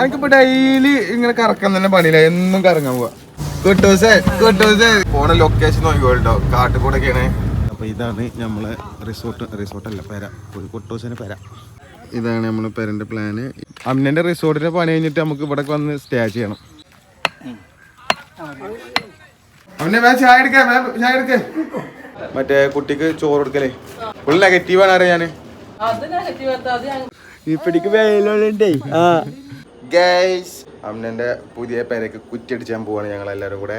എനിക്കിപ്പോ ഡെയിലി ഇങ്ങനെ കറക്കാൻ തന്നെ പണിയില്ല. എന്നും കറങ്ങാൻ പോവാ. കൊട്ടോസേ കൊട്ടോസേ പോണ ലൊക്കേഷൻ നോക്കിക്കോട്ടോ കാട്ടുകൂടൊക്കെയാണ്. അപ്പൊ ഇതാണ് നമ്മളെ റിസോർട്ട് റിസോർട്ടല്ല പെര. ഒരു കൊട്ടോസിന് പെര. ഇതാണ് നമ്മളെ പെരന്റെ പ്ലാന് അമ്മന്റെ റിസോർട്ടിന്റെ പണി കഴിഞ്ഞിട്ട് നമുക്ക് ഇവിടെ വന്ന് സ്റ്റേ ചെയ്യണം. അവനെ വേഗം ചായ എടുക്കേ ചായ എടുക്കേ. മറ്റേ കുട്ടിക്ക് ചോറ് കൊടുക്കലേ. ഫുൾ നെഗറ്റീവാണ് അറിയാന്. ഇപ്പടിക്ക് വെയിലുണ്ടേ ആ. ഗൈസ് അമ്മന്റെ പുതിയ പേരൊക്കെ കുറ്റിയടിച്ചാൻ പോവാണ് ഞങ്ങൾ എല്ലാരും കൂടെ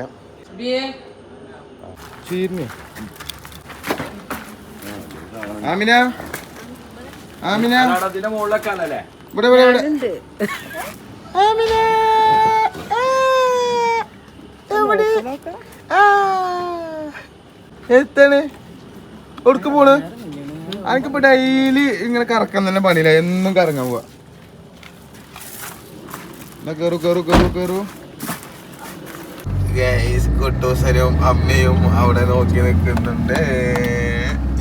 ആമിന? ആമിന? ഇവിടെ ഇവിടെ ഇവിടെ. ആമിന! എവിടെ? ആ, എത്താണ്? ഒടുക്ക് പോണ്. അനക്കിപ്പോ ഡെയിലി ഇങ്ങനെ കറക്കാൻ തന്നെ പണിയില്ല. എന്നും കറങ്ങാൻ പോവാ. എന്നാ കേറു കേറു കേറു കേറു. അമ്മയും അവിടെ നോക്കി നിൽക്കുന്നുണ്ട്.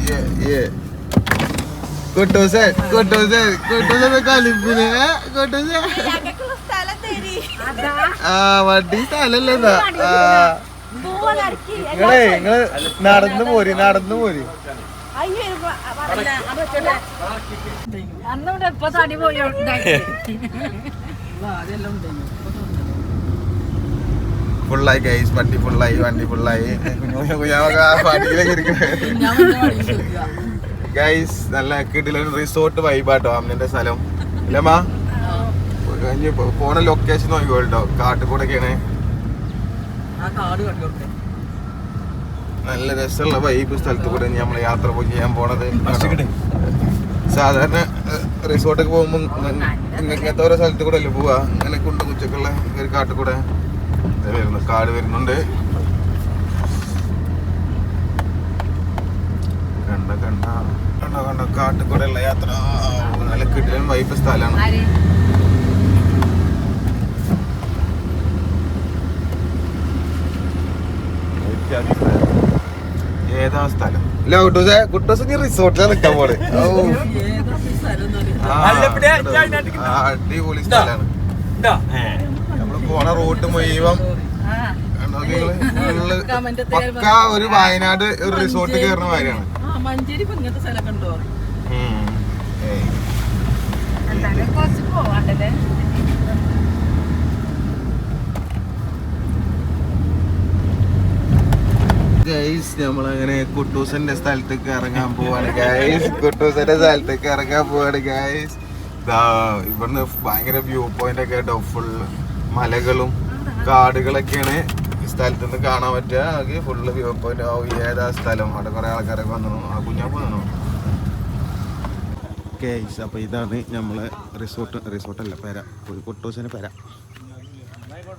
Yeah, yeah. കുട്ടൂസേ കുട്ടൂസേ കുട്ടൂസേ കളിപ്പിന്. കുട്ടൂസേ ആ വണ്ടി സ്ഥലല്ലേ നിങ്ങളെ നിങ്ങൾ നടന്നു പോരി നടന്നു പോരി. അന്നിവിടെ ഇപ്പൊ തടി പോയി ഫുള്ളായി ഗൈസ് വണ്ടി ഫുള്ളായി വണ്ടി ഫുള്ളായി. ഇരിക്കുന്നത് ഗൈസ് നല്ല കിടിലൻ റിസോർട്ട് വൈബാട്ടോ അമ്മന്റെ സ്ഥലം. ഇല്ലമ്മാ പോണ ലൊക്കേഷൻ നോക്കിക്കോട്ടോ കാട്ടുകൂടൊക്കെയാണ് നല്ല രസമുള്ള വൈബ് സ്ഥലത്ത് കൂടെ നമ്മൾ യാത്ര പോയി ചെയ്യാൻ പോണത്. സാധാരണ റിസോർട്ടൊക്കെ പോകുമ്പോൾ ഇങ്ങനത്തെ ഓരോ സ്ഥലത്ത് കൂടെ അല്ലേ പോവാ? അങ്ങനെ കൊണ്ട് ഉച്ചക്കുള്ള ഒരു കാട്ടിൽ കൂടെ വരുന്നു. കാട് വരുന്നുണ്ട്. കണ്ട കണ്ട. കണ്ട കണ്ട. കാട്ടിൽ കൂടെ ഉള്ള യാത്ര നല്ല കിട്ടിലും വൈപ്പ് സ്ഥലമാണ്. ഏതാ സ്ഥലം? ഇല്ല കുട്ടൂസേ കുട്ടൂസ് നീ റിസോർട്ടിലാണ് നിൽക്കാൻ പോലെ അടിപൊളി സ്ഥലമാണ്. നമ്മൾ പോണ റൂട്ട് മുഴുവൻ പക്കാ ഒരു വയനാട് ഒരു റിസോർട്ട് കയറുന്ന കാര്യമാണ് ആ മഞ്ചേരി ഇപ്പൊ ഇങ്ങനത്തെ സ്ഥലമൊക്കെ ഉണ്ടോ. കുറച്ച് പോവാണ്ടല്ലേ? ഗൈസ് നമ്മളങ്ങനെ കുട്ടൂസന്റെ സ്ഥലത്തേക്ക് ഇറങ്ങാൻ പോവാണ്. ഗൈസ് കുട്ടൂസന്റെ സ്ഥലത്തേക്ക് ഇറങ്ങാൻ പോവാണ് ഗൈസ് ഇവിടുന്ന് ഭയങ്കര വ്യൂ പോയിന്റ് ഒക്കെ കേട്ടോ ഫുൾ മലകളും കാടുകളൊക്കെയാണ് സ്ഥലത്ത് നിന്ന് കാണാൻ പറ്റുക. ഫുള്ള് വ്യൂ പോയിന്റ് ആ ഏതാ സ്ഥലം? അവിടെ കുറെ ആൾക്കാരൊക്കെ വന്നു. ആ കുഞ്ഞാപ്പ് വന്നു? ഗൈസ് അപ്പോൾ ഇതാണ് നമ്മളെ റിസോർട്ട് റിസോർട്ടല്ല പേര. ഒരു കുട്ടൂസിന് പേര.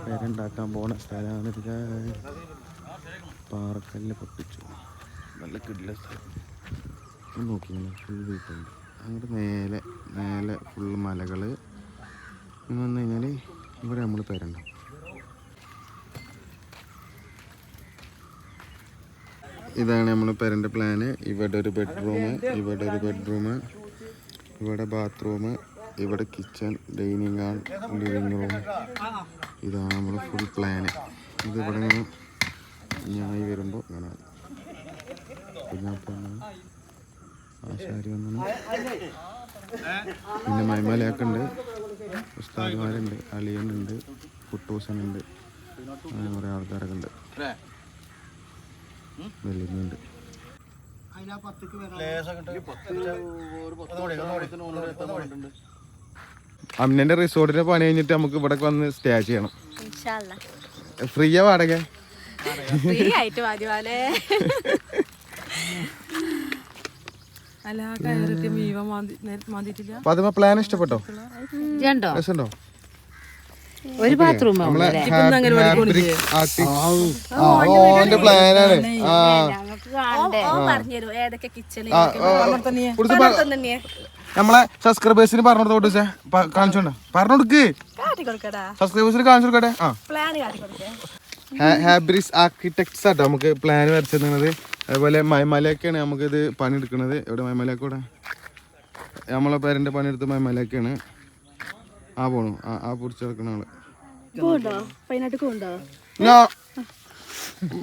പേരുണ്ടാക്കാൻ പോണ സ്ഥലമാണ്. പാറക്കല്ല് പൊട്ടിച്ചു. നല്ല കിടില സ്ഥലം. നോക്കി ഫുൾ വീട്ടുണ്ട് അങ്ങോട്ട് മേലെ മേലെ ഫുൾ മലകൾ ഇങ്ങനെ വന്നു കഴിഞ്ഞാൽ ഇവിടെ നമ്മൾ പേരുണ്ടാവും. ഇതാണ് നമ്മൾ പെരന്റെ പ്ലാന് ഇവിടെ ഒരു ബെഡ്റൂം ഇവിടെ ഒരു ബെഡ്റൂം ഇവിടെ ബാത്റൂം ഇവിടെ kitchen dining hall living room ഇതാണ് നമ്മൾ ഫുൾ പ്ലാന് ഇത് ഇവിടെ ഇങ്ങനെ ഞായി വരുമ്പോൾ ഇങ്ങനെ കുഞ്ഞാപ്പ വന്നു ആശാരി വന്നു പിന്നെ മൈമലയൊക്കെ ഉണ്ട് ഉസ്താദ്മാരുണ്ട് അളിയനുണ്ട് കുട്ടൂസനുണ്ട് അങ്ങനെ കുറേ ആൾക്കാരൊക്കെ ഉണ്ട് വെല്ലുന്നുണ്ട് അമ്മന്റെ റിസോർട്ടിന്റെ പണി കഴിഞ്ഞിട്ട് നമുക്ക് ഇവിടെ വന്ന് സ്റ്റേ ചെയ്യണം. ഫ്രീയാ വാടക? ഫ്രീ ആയിട്ട് മതിവാലേ അതിപ്പോ പ്ലാൻ ഇഷ്ടപ്പെട്ടോ? രണ്ടോ? രസമുണ്ടോ ഒരു ബാത്റൂം നമ്മളെ ഓന്റെ പ്ലാനാണ് നമ്മളെ സബ്സ്ക്രൈബേഴ്സിന് പറഞ്ഞു കൊടുത്തേ കാണിച്ചോണ്ട. പറഞ്ഞു കൊടുക്ക്. കാട്ടി കൊടുക്കടാ. സബ്സ്ക്രൈബേഴ്സിന് കാണിച്ചു കൊടുക്കട്ടെ? ആ. പ്ലാൻ കാട്ടി കൊടുക്കേ. ഹാബ്രിസ് ആർക്കിടെക്ട്സ് ആട്ടോ നമുക്ക് പ്ലാൻ വരച്ചിരുന്നത് അതുപോലെ മൈമലയൊക്കെയാണ് നമുക്കിത് പണിയെടുക്കുന്നത്. ഇവിടെ നമ്മളെ പേരന്റെ പണിയെടുത്ത് മൈമലയൊക്കെയാണ്. ആ പോണു. ആ ആ പിടിച്ച് കിടക്കണ ആൾ.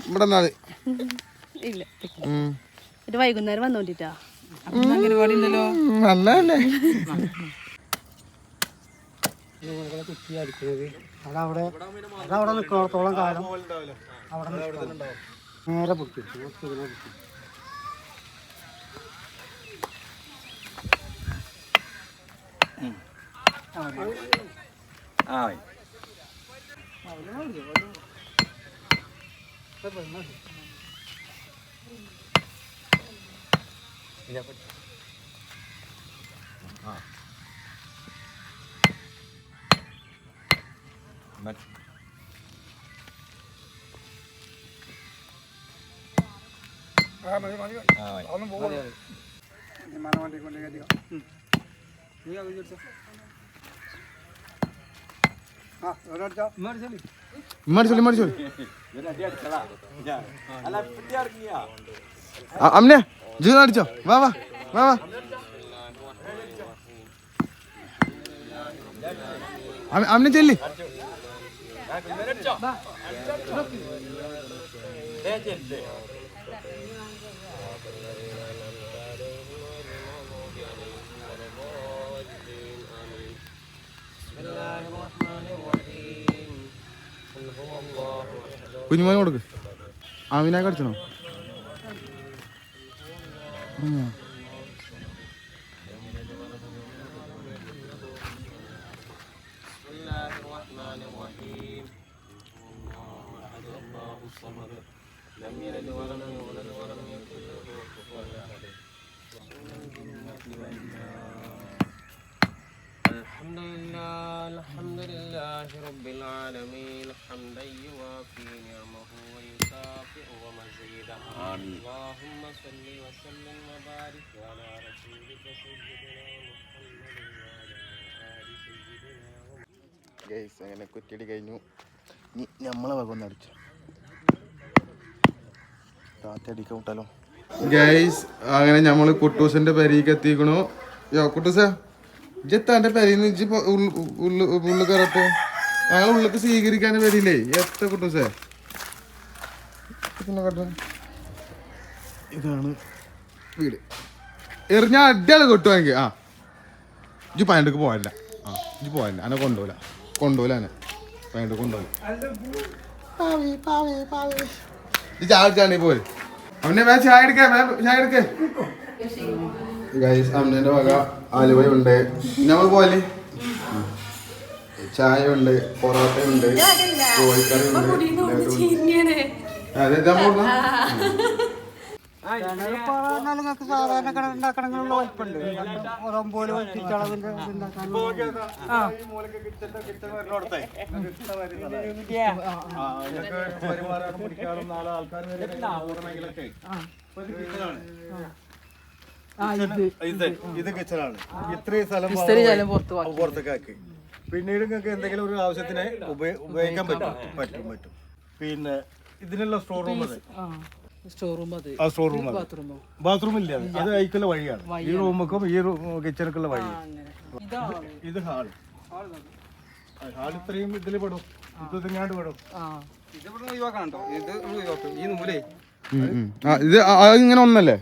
ഇവിടെ ഇല്ല. ഇത് വൈകുന്നേരം വന്നോണ്ടിട്ടാ? അതവിടെ അതവിടെ നിൽക്കുന്നിടത്തോളം കാലം അവിടെ. നേരെ പൊട്ടി ആ. മടിച്ചോളി അമ്മനെ ജീവൻ അടിച്ചോ. വാ വാ വാ വാ. അമ്മ- അമ്മനെ ചെല്ലി. കുഞ്ഞുമോനെ കൊടുക്ക്. ആമിനെ കടിച്ചണോ? ഉം. الحمد لله الحمد لله رب العالمين حمدا يوافي نعمه ويكافئ ومزيدا اللهم صل وسلم وبارك على رسولك سيدنا محمد وعلى آل سيدنا ഗൈസ് അങ്ങനെ കുറ്റിയടി കഴിഞ്ഞു ഇനി നമ്മളെ വക ഒന്ന് അടിച്ചു വിട്ടാലോ ഗൈസ് അങ്ങനെ നമ്മൾ കുട്ടൂസിന്റെ പെരീക്ക് എത്തിക്കണു. യോ കുട്ടൂസ ഇജെത്താന്റെ പെരീന്ന്? ഇജ്ജ് ഉള്ള് കയറപ്പോ ഞങ്ങൾ ഉള്ളിക്ക് സ്വീകരിക്കാൻ വരില്ലേ? എത്ര കുട്ടൂസേ. കേട്ടോ. ഇതാണ് വീട്. എറിഞ്ഞ അടിയാൾ എനിക്ക്. ആ. ഇജ്ജ് പയ്യണ്ടക്ക് പോയല്ല ആ ഇജ്ജ് പോയല്ല അനെ കൊണ്ടുപോല കൊണ്ടുപോല അനെ. പാവേ പാവേ ഇത് ചായ അടിച്ചാണീ പോയി അവനെ വേ ചായ എടുക്കേ വേ ചായ എടുക്കേ ഗൈസ് അമ്മേന്റെ വക ആലുവയുണ്ട്. നമ്മൾ പോലെ ചായ ഉണ്ട്. പൊറോട്ട ഉണ്ട് കോഴിക്കറി ഉണ്ട് അതെ നിങ്ങൾക്ക് സാധാരണ കിണർ വലിപ്പുണ്ട് ഇത് ഇത്. കിച്ചണാണ് ഇത്രയും സ്ഥലം പുറത്തേക്കാക്കി. പിന്നീട് നിങ്ങൾക്ക് എന്തെങ്കിലും ഒരു ആവശ്യത്തിന് ഉപയോഗിക്കാൻ പറ്റും. പറ്റും പറ്റും. പിന്നെ ഇതിനുള്ള സ്റ്റോർ റൂം അത്. സ്റ്റോർ റൂം അത്. ആ സ്റ്റോർ റൂം ബാത്റൂം ഇല്ല. അത്. അത് അയക്കുള്ള വഴിയാണ്. ഈ റൂമുക്കും ഈ കിച്ചണക്കുള്ള വഴി. ഇത് ഹാൾ ഹാൾ ഇത്രയും ഇതിൽ പെടും. ഇത് ഇതിങ്ങാണ്ട് പെടും. ഇത് ഇങ്ങനെ ഒന്നല്ലേ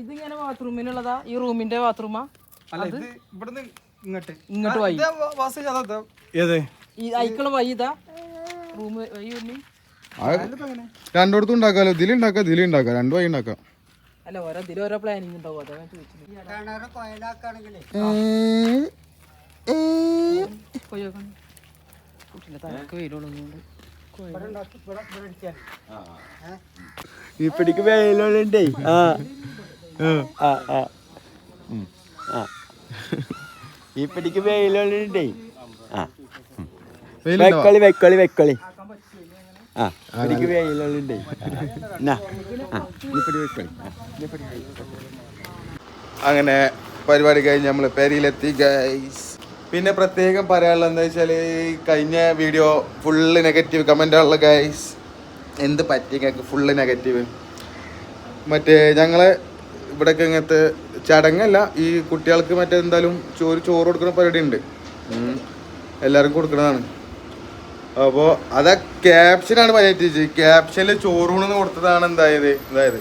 ഇത് ഇങ്ങനെ ബാത്റൂമിനുള്ളതാ? ഈ റൂമിന്റെ ബാത്റൂമാ? ഇവിടുന്ന് ഇങ്ങോട്ട്. ഇങ്ങോട്ട് വഴി. ഏത്? ഈ അയക്കുള്ള വഴി ഇതാ റൂം രണ്ടിടത്തും ഉണ്ടാക്കാലോ. ഇതിൽ ഉണ്ടാക്കാം രണ്ടു വഴി ഉണ്ടാക്കാം. അല്ല ഓരോ ഇതിൽ ഓരോ പ്ലാനിങ് ഉണ്ടാവും. അതാ ഉണ്ടാക്കി ഇപ്പടിക്ക് വെയിലുണ്ടേ. ആ ആ ആ ആ. ഇപ്പടിക്ക് വെയിലുണ്ടേ. ആ. വെയിലുണ്ടോ? വെക്കളി വെക്കളി വെക്കളി. ആ. വെയിലുണ്ടേ അങ്ങനെ പരിപാടി കഴിഞ്ഞ് നമ്മൾ പെരിയിലെത്തി ഗൈസ് പിന്നെ പ്രത്യേകം പറയാനുള്ളത് എന്താ വെച്ചാൽ കഴിഞ്ഞ വീഡിയോ ഫുള്ള് നെഗറ്റീവ് കമന്റുള്ള ഗൈസ് എന്ത് പറ്റി ഞങ്ങൾക്ക് ഫുള്ള് നെഗറ്റീവ് മറ്റേ ഞങ്ങളെ ഇവിടെയൊക്കെ ഇങ്ങനത്തെ ചടങ്ങല്ല ഈ കുട്ടികൾക്ക് മറ്റേ എന്തായാലും ചോറ് ചോറ് കൊടുക്കുന്ന പരിപാടി ഉണ്ട്. എല്ലാവർക്കും കൊടുക്കുന്നതാണ് അപ്പോൾ അതാ ക്യാപ്ഷനാണ് പതിനെറ്റ് ക്യാപ്ഷനിൽ ചോറൂണെന്ന് കൊടുത്തതാണ് എന്തായത്? അതായത്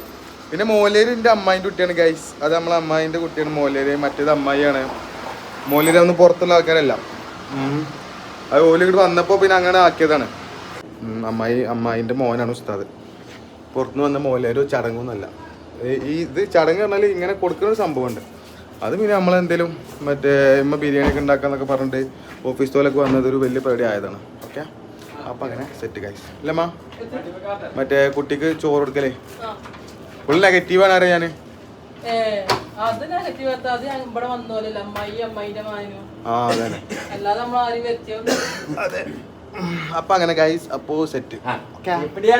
പിന്നെ മോലേര് എന്റെ അമ്മായിന്റെ കുട്ടിയാണ് ഗൈസ് അത് നമ്മളെ അമ്മായിന്റെ കുട്ടിയാണ് മോലേര്. മറ്റേത് അമ്മായിയാണ്. മോലേര് ഒന്ന് പുറത്തുള്ള ആൾക്കാരല്ല. അത് ഓൽ ഇങ്ങോട്ട് വന്നപ്പോൾ പിന്നെ അങ്ങനെ ആക്കിയതാണ്. അമ്മായി അമ്മായിന്റെ മോനാണ് ഉസ്താദ്. പുറത്തുനിന്ന് വന്ന മോലേര് ചടങ്ങൊന്നുമല്ല ഈ ഇത് ചടങ്ങ് പറഞ്ഞാൽ ഇങ്ങനെ കൊടുക്കുന്ന ഒരു സംഭവമുണ്ട്. അത് പിന്നെ നമ്മളെന്തേലും മറ്റേ ഇമ്മ ബിരിയാണി ഒക്കെ ഉണ്ടാക്കാന്നൊക്കെ പറഞ്ഞിട്ട് ഓഫീസ് തോലൊക്കെ വന്നത് ഒരു വലിയ പരിപാടി ആയതാണ് ഓക്കെ? അപ്പം അങ്ങനെ സെറ്റ് കായ്സ് അല്ലമ്മ മറ്റേ കുട്ടിക്ക് ചോറ് കൊടുക്കലേ. ഫുൾ നെഗറ്റീവാണ് അറിയാൻ. ഞാൻ ഏ അത് നെഗറ്റീവ് അത് അറിയാന് ഇവിടെ വന്നോലല്ല അമ്മായി അമ്മായിന്റെ മാനും. ആ അതെ അല്ലാതെ നമ്മൾ ആരും വ്യത്യാസം അതെ അപ്പം അങ്ങനെ ഗൈസ് അപ്പോ സെറ്റ് എപ്പടിയാ